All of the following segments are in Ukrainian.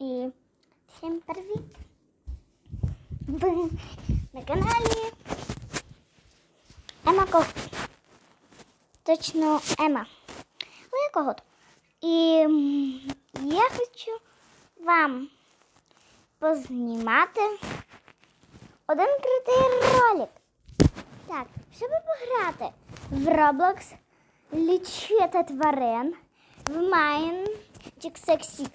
І всім привіт! Ви на каналі Ема Когут. Точно Ема. Лея Когут. І я хочу вам познімати один крутий ролик. Так, щоб пограти в Roblox, лічити тварин в Magic Sexy.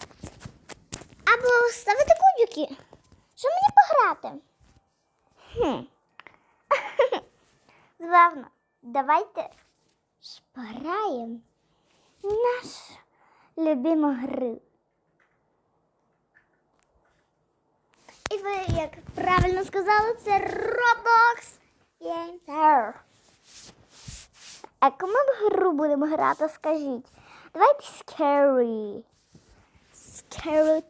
Або ставити кубики. Щоб мені пограти. Хм. Забавно. Давайте шпараємо нашу любиму гру. І ви, як правильно сказали, це Roblox Game Fair. А кому ми гру будемо грати, скажіть? Давайте Scary. Scary.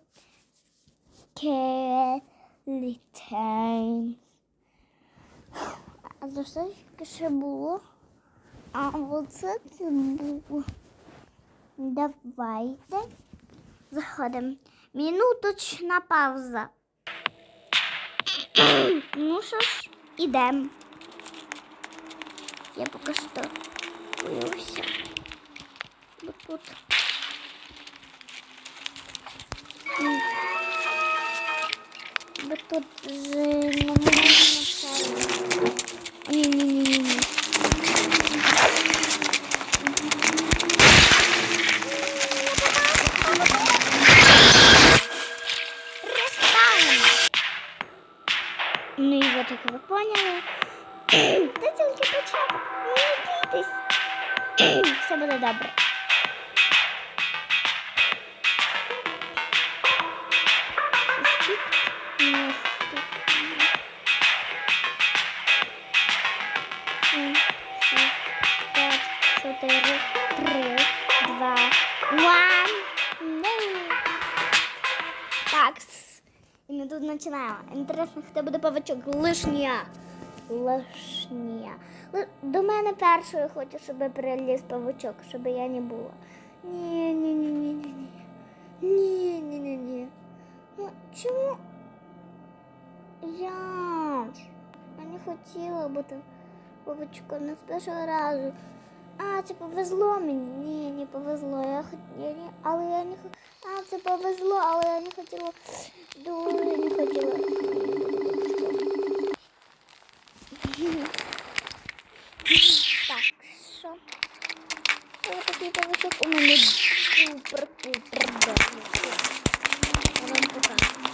Scary Time. А за що ще було? А оце це було. Давайте. Заходимо. Минуточна пауза. ну що ж, ідемо. Я поки що боюся. Бо тут. Бо тут же не можна Ні-ні-ні-ні. Респаун. Ну і от як ви поняли. Це тільки початок. Ну не бійтесь. Все буде добре. Починаємо. Інтересно, хто буде павичок? Лишня. Лишня. Ли- До мене першою хочу, щоб приліз павучок, щоб я не була. Ні, ні, ні, ні, ні, ні. Ні, ні, ні, ні. Ну, чому? Я ж. Я не хотіла бути павучком не з першого разу. А, це повезло мені. Ні, не повезло. Я я. Але я не це повезло, але я не хотіла. Дуже не хотіла. Так, що? Ось такий павучок у мене супер-пупер добрий. Я вам покажу.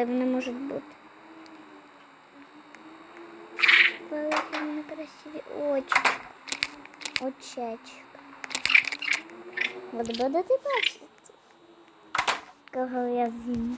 Де вони можуть бути? Великі в очек. очі. Очечка. От будете бачити, кого я вмію.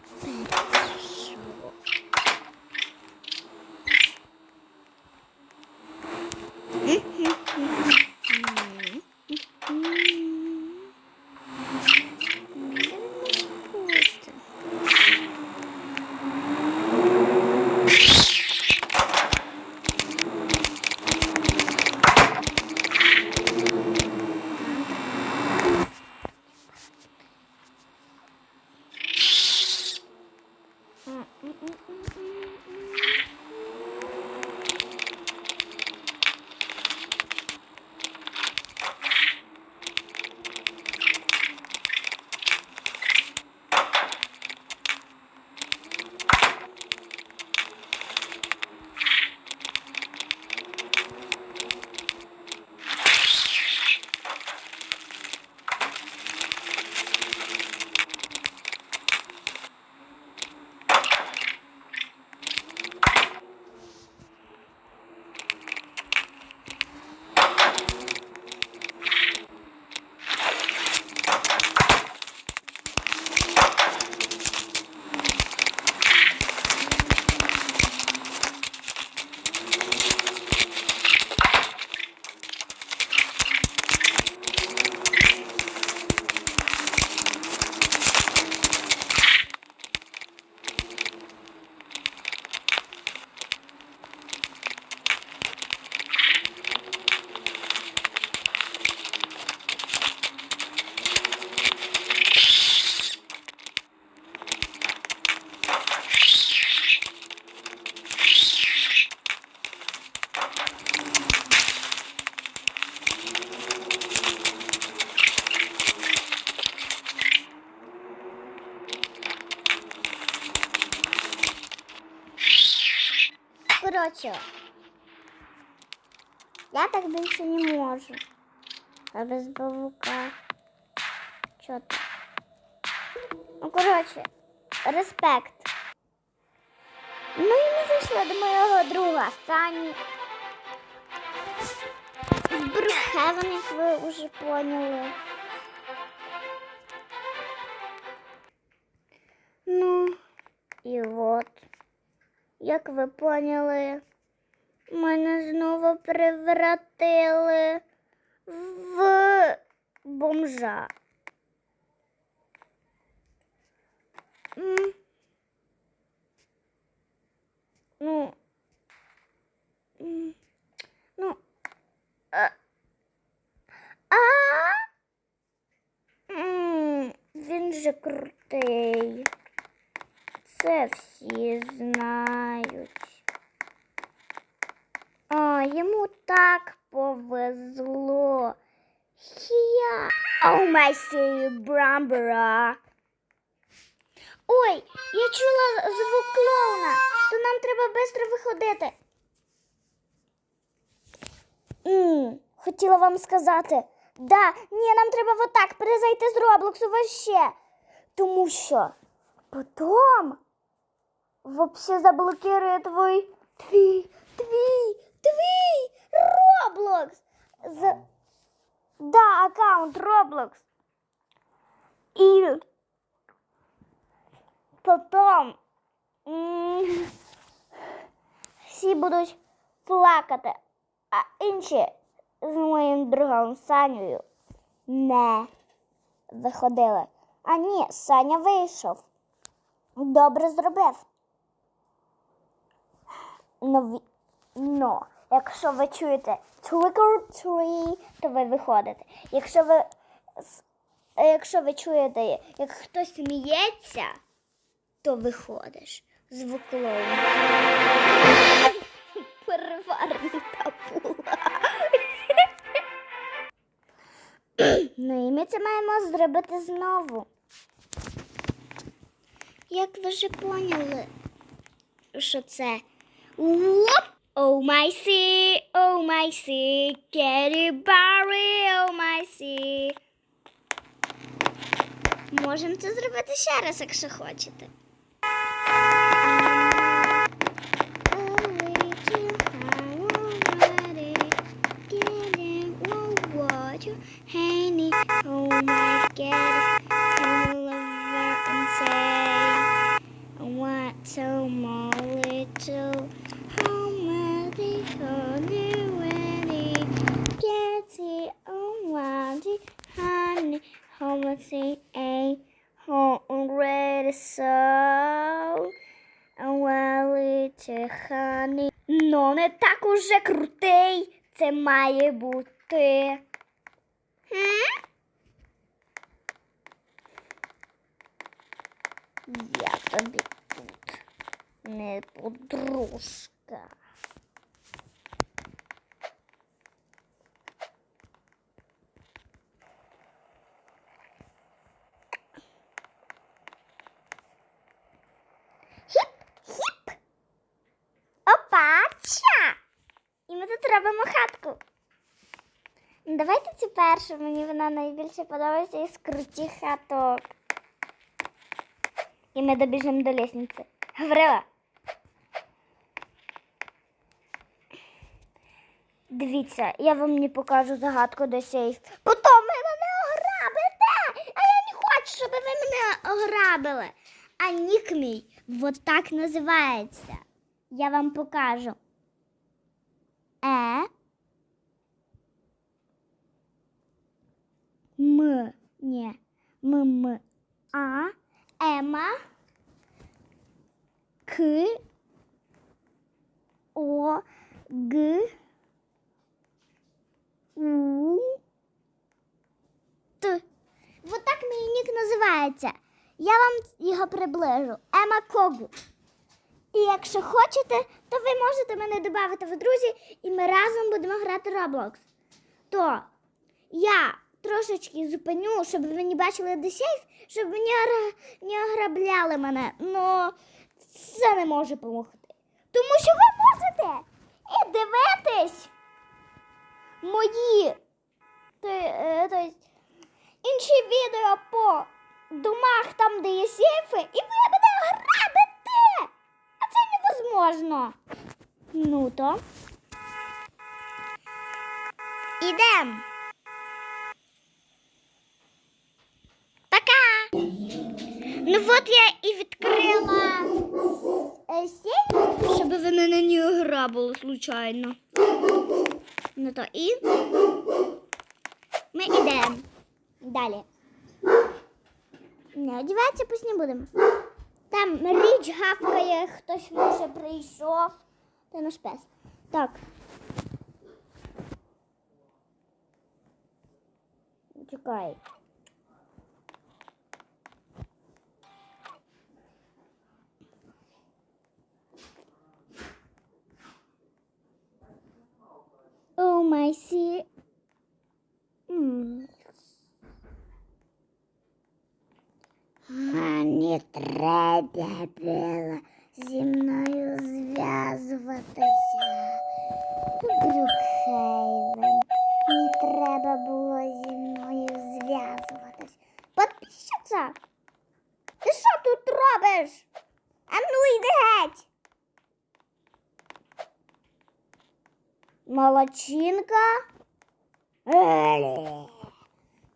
Коротше, я так більше не можу. А без павука. Чо ти? Ну, коротше, респект. Ну і ми зайшли до моєго друга Сані. В Брюхевен, як ви вже поняли. Ну, і от. Як ви поняли, мене знову превратили в бомжа. Ну, ну, а, а, він же крутий. Це всі знають. А, йому так повезло. Я. О, май сію брамбера. Ой, я чула звук клоуна, то нам треба швидко виходити. м хотіла вам сказати. Да, ні, нам треба отак перезайти з Роблоксу вообще. Тому що потом вообще заблокирує твій, твій, твій, твій Роблокс. З... Да, аккаунт Роблокс. І потом всі будуть плакати, а інші з моїм другом Санею не виходили. А ні, Саня вийшов. Добре зробив. Ну, ну, якщо ви чуєте trigger tree, то ви виходите. Якщо ви, якщо ви чуєте, як хтось сміється, то виходиш. Лоу. Переварнута була. Ну і ми це маємо зробити знову. Як ви вже поняли, що це Whoop! Oh my sea, oh my sea, get it Barry, oh my sea. Можемо це зробити ще раз, якщо хочете. How a home ready so. Well, little honey. Ну, не так уже крутий це має бути. Я тобі тут не подружка. Хіп, хіп. Опача! І ми тут робимо хатку. Ну, Давайте цю першу, мені вона найбільше подобається із круті хаток. І ми добіжимо до лісниці. Гаврила. Дивіться, я вам не покажу загадку до сейф. Потім ви мене ограбите! А я не хочу, щоб ви мене ограбили. А нік мій вот так називається. Я вам покажу. Е. М. Ні. М. М. А. Ема. К. О. Г. У. Т. Вот так мій нік називається. Я вам його приближу. Ема Когу. І якщо хочете, то ви можете мене додати в друзі, і ми разом будемо грати Roblox. То я трошечки зупиню, щоб ви не бачили де сейф, щоб ора- не ограбляли мене. Ну, це не може допомогти. Тому що ви можете і дивитись мої то, е, то інші відео по домах, там, де є сейфи, і ви невозможно. Ну то. Ідем. Пока. Ну от я і відкрила е, сейф, щоб ви мене не ограбили случайно. Ну то і ми йдемо далі. Не одіватися пусть не будемо. Там річ гавкає, хтось може прийшов. Це наш пес. Так. Чекай. треба було зі мною зв'язуватися. Брюхейвен. Не треба було зі мною зв'язуватись. Подписчиця! Ти що тут робиш? А ну йди геть! Молодчинка. Еле.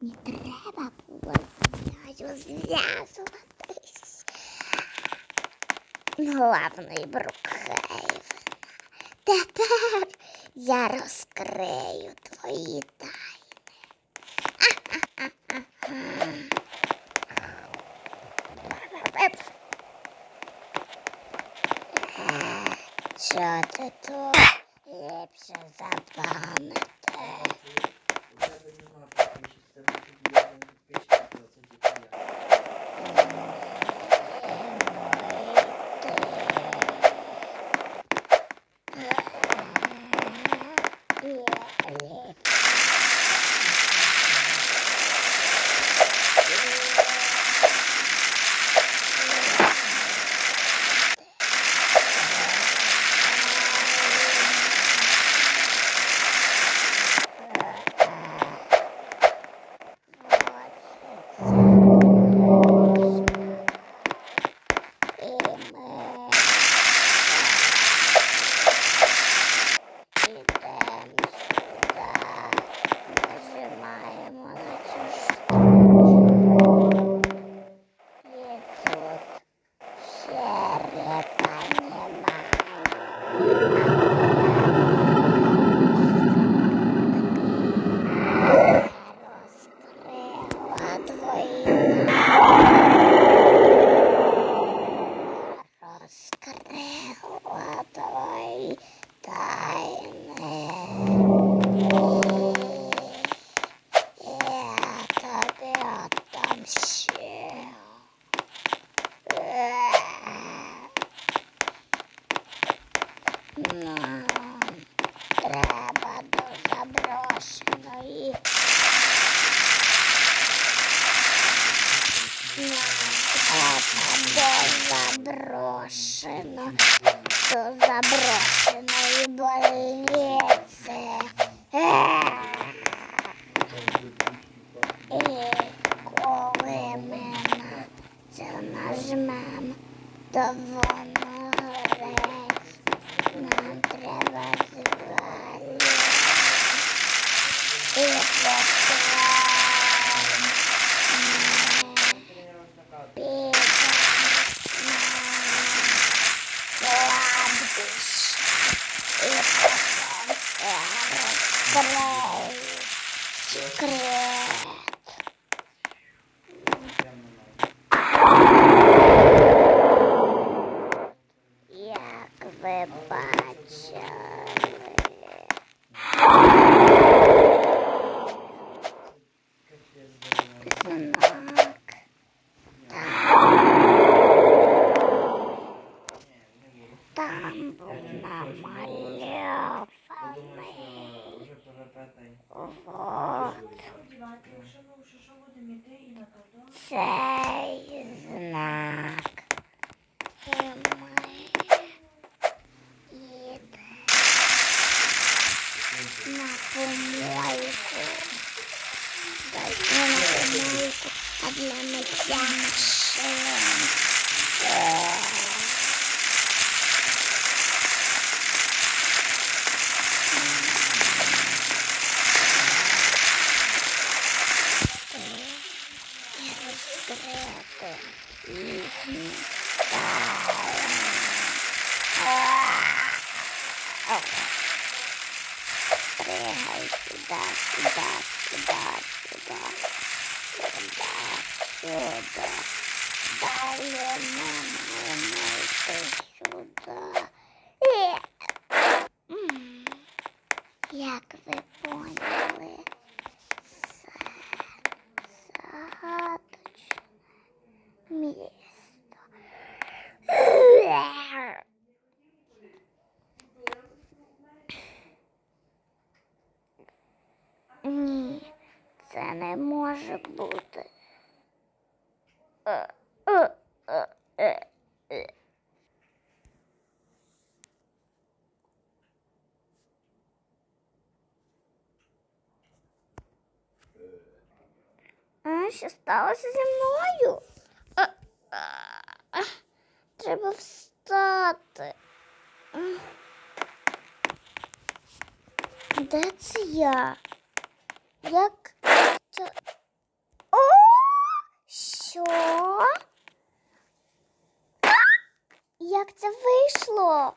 Не треба було зі мною зв'язуватись. Главний Брукхейвен. Тепер я розкрию твої тайни. Е, Що ти тут? Ліпше запам'ятай. До заброшеної больниці. И коли ми на це нажмем, то воно горець. Нам треба звалити. І потім ми підемо на кладбище. І потім я розкрию секрет. Як ви бачили. Знак. Там був намальований. Вже перепитай. Вот цей знак. І ми їдемо на помойку. Тобто не на помойку, а для миття машин. І розкрити їхні тайни. Пригай сюда, сюда, сюда, сюда, сюда, сюда. Далі ми маємо йти сюди. І... М, Як ви поняли, це загадочне місто. Ні, це не може бути. А що сталося зі мною? Треба встати. Де це я? Як це? О! Що? Як це вийшло?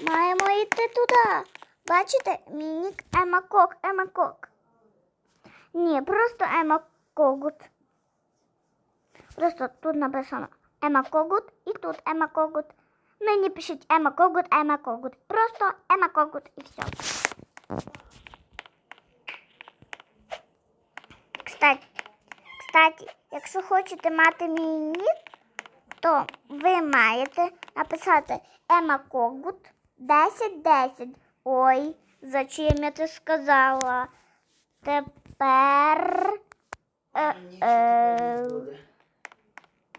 Маємо йти туди. Бачите, мінік Емакок, Емакок. Ні, просто Ема Когут. Просто тут написано Ема Когут і тут Ема Когут. Мені пишіть Ема Когут, Ема Когут. Просто Ема Когут і все. Кстати, кстати, якщо хочете мати мій нік, то ви маєте написати Ема Когут 1010. Ой, зачем я це сказала? Тепер. Е, е,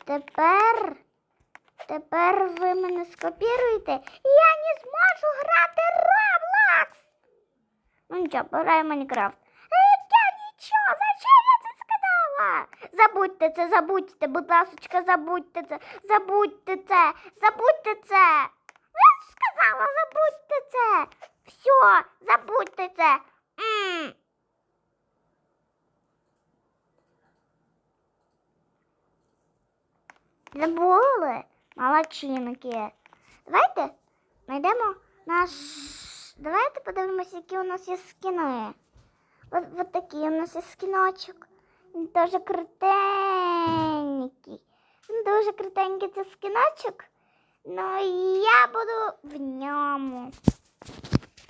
тепер. Тепер ви мене скопіруєте, і я не зможу грати Roblox. Ну нічого, пограємо Майнкрафт. Е, Я нічого, зачем я це? Забудьте це, забудьте, будь ласочка, забудьте це, забудьте це, забудьте це. Я ж сказала, забудьте це. Все, забудьте це. М. Забули? Молодчинки. Давайте знайдемо наш. Давайте подивимося, які у нас є скіни. От, от такий у нас є скіночок. Він дуже крутенький. Він дуже крутенький цей скіночок. Ну і я буду в ньому.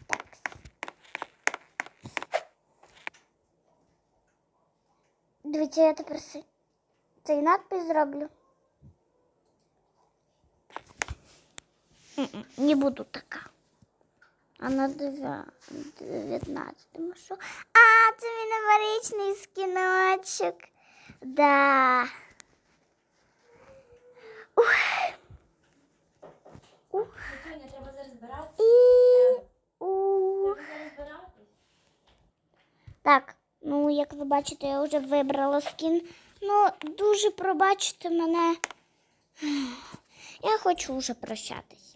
Так. Дивіться, я тепер цей надпис зроблю. Не буду така. А на 19 що? А, це мій новорічний скіночок. Да. Ух. Ух. Треба зараз збиратися. І ух. Так, ну як ви бачите, я вже вибрала скін. Ну, дуже пробачте мене. Я хочу вже прощатись.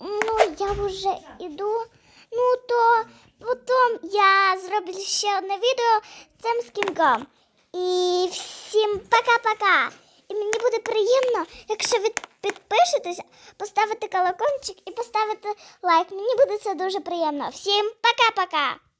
Ну, я вже йду. Ну, то потім я зроблю ще одне відео з цим скінком. І всім пока-пока. І мені буде приємно, якщо ви підпишетесь, поставите колокольчик і поставите лайк. Мені буде це дуже приємно. Всім пока-пока!